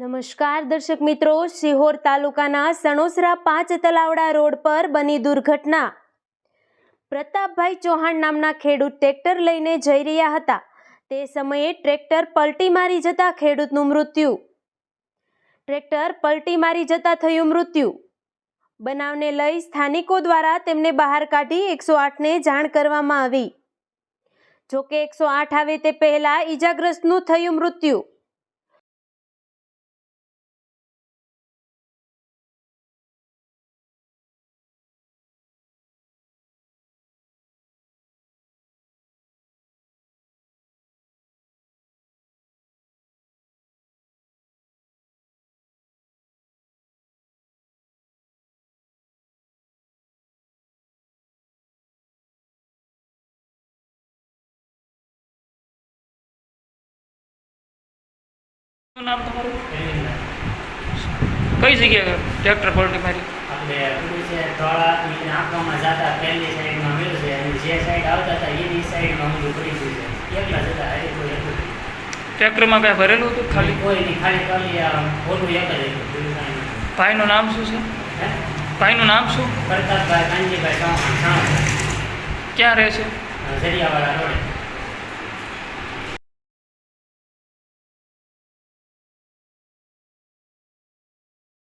નમસ્કાર દર્શક મિત્રો સિહોર તાલુકાના સણોસરા પાંચ તલાવડા રોડ પર બની દુર્ઘટના. પ્રતાપભાઈ ચૌહાણ નામના ખેડૂત ટ્રેક્ટર લઈને જઈ રહ્યા હતા. તે સમયે ટ્રેક્ટર પલટી મારી જતા ખેડૂતનું મૃત્યુ. ટ્રેક્ટર પલટી મારી જતા થયું મૃત્યુ. બનાવને લઈ સ્થાનિકો દ્વારા તેમને બહાર કાઢી એકસો આઠને જાણ કરવામાં આવી. જોકે એકસો આઠ આવે તે પહેલાં ઈજાગ્રસ્તનું થયું મૃત્યુ. નામ તમારું? કઈ જગ્યાએ ટ્રેક્ટર પલટી મારી? આપણે છે ધોળા આંખોમાં જાતા પહેલી સાઈડમાં મળ્યું છે અને જે સાઈડ આવતા હતા એની સાઈડમાં ઊંધું પડી ગયું છે. એકલા જતા હારે કોઈ ટ્રેક્ટરમાં કાંઈ ભરેલું હતું ખાલી? કોઈ નહીં ખાલી ખાલી ખોટું એક જ. ભાઈનું નામ શું છે? હે? ભાઈનું નામ શું? પ્રતાપભાઈ કાનજીભાઈ ચૌહાણ ક્યાં રહે છે? જરિયાવાળા રોડે.